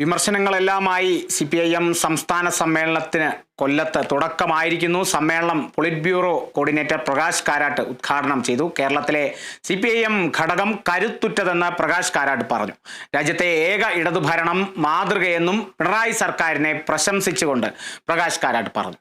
വിമർശനങ്ങളെല്ലാമായി C P I M സംസ്ഥാന സമ്മേളനത്തിന് കൊല്ലത്ത് തുടക്കമായിരിക്കുന്നു. സമ്മേളനം polit bureau coordinator Prakash Karat ഉദ്ഘാടനം ചെയ്തു. കേരളത്തിലെ സി പി ഐ എം ഘടകം കരുത്തുറ്റതെന്ന് പ്രകാശ് കാരാട്ട് പറഞ്ഞു. രാജ്യത്തെ ഏക ഇടതുഭരണം മാതൃകയെന്നും പിണറായി സർക്കാരിനെ പ്രശംസിച്ചുകൊണ്ട് പ്രകാശ് കാരാട്ട് പറഞ്ഞു.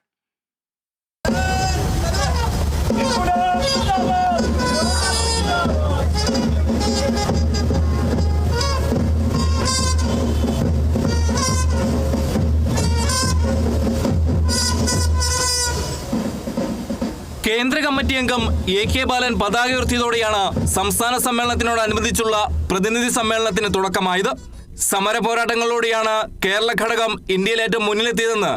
കേന്ദ്ര കമ്മിറ്റി അംഗം എ കെ ബാലൻ പതാക ഉയർത്തിയതോടെയാണ് സംസ്ഥാന സമ്മേളനത്തിനോടനുബന്ധിച്ചുള്ള പ്രതിനിധി സമ്മേളനത്തിന് തുടക്കമായത്. സമര പോരാട്ടങ്ങളിലൂടെയാണ് കേരള ഘടകം ഇന്ത്യയിൽ ഏറ്റവും മുന്നിലെത്തിയതെന്ന്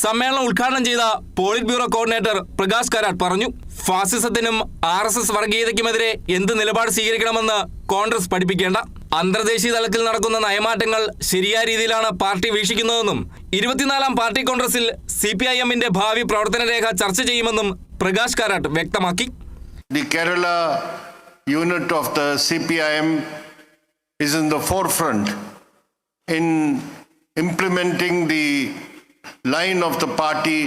സമ്മേളനം ഉദ്ഘാടനം ചെയ്ത polit bureau coordinator Prakash Karat പറഞ്ഞു. ഫാസിസത്തിനും ആർ എസ് എസ് വർഗീയതയ്ക്കുമെതിരെ എന്ത് നിലപാട് സ്വീകരിക്കണമെന്ന് കോൺഗ്രസ് പഠിപ്പിക്കേണ്ട. അന്തർദേശീയ തലത്തിൽ നടക്കുന്ന നയമാറ്റങ്ങൾ ശരിയായ രീതിയിലാണ് പാർട്ടി വീക്ഷിക്കുന്നതെന്നും ഇരുപത്തിനാലാം പാർട്ടി കോൺഗ്രസിൽ സി പി ഐ എമ്മിന്റെ ഭാവി പ്രവർത്തന രേഖ ചർച്ച ചെയ്യുമെന്നും പ്രകാശ് കാരാട്ട് വ്യക്തമാക്കി The Kerala unit of the CPIM is in the forefront in implementing the line of the party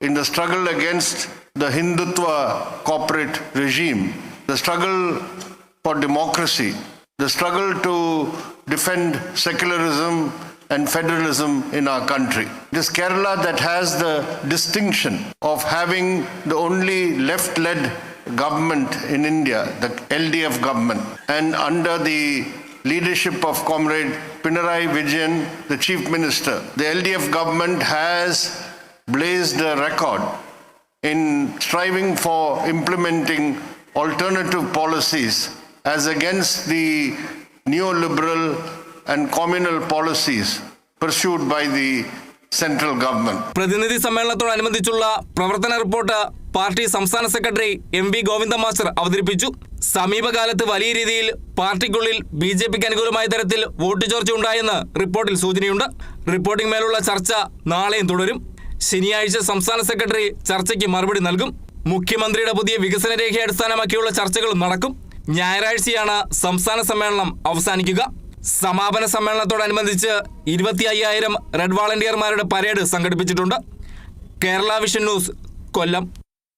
in the struggle against the Hindutva corporate regime, the struggle for democracy, the struggle to defend secularism and federalism in our country. It is Kerala that has the distinction of having the only left led government in India, the LDF government, and under the leadership of Comrade Pinarayi Vijayan, the Chief Minister, the LDF government has blazed a record in striving for implementing alternative policies as against the neoliberal and communal policies pursued by the central government പ്രതിനിധി സമ്മേളനത്തോടനുബന്ധിച്ചുള്ള പ്രവർത്തന report party സംസ്ഥാന secretary M V Govinda master അവതരിപ്പിച്ചു. സമീപകാലത്ത് വലിയ രീതിയിൽ പാർട്ടിക്കുള്ളിൽ B J പിക്ക് അനുകൂലമായ തരത്തിൽ വോട്ട് ചോർച്ച ഉണ്ടായെന്ന് റിപ്പോർട്ടിൽ സൂചനയുണ്ട്. റിപ്പോർട്ടിംഗ് മേലുള്ള ചർച്ച നാളെയും തുടരും. ശനിയാഴ്ച സംസ്ഥാന സെക്രട്ടറി ചർച്ചയ്ക്ക് മറുപടി നൽകും. മുഖ്യമന്ത്രിയുടെ പുതിയ വികസന രേഖയെ അടിസ്ഥാനമാക്കിയുള്ള ചർച്ചകളും നടക്കും. ഞായറാഴ്ചയാണ് സംസ്ഥാന സമ്മേളനം അവസാനിക്കുക. സമാപന സമ്മേളനത്തോടനുബന്ധിച്ച് ഇരുപത്തി അയ്യായിരം റെഡ് വാളണ്ടിയർമാരുടെ പരേഡ് സംഘടിപ്പിച്ചിട്ടുണ്ട്. Kerala vision news Kollam.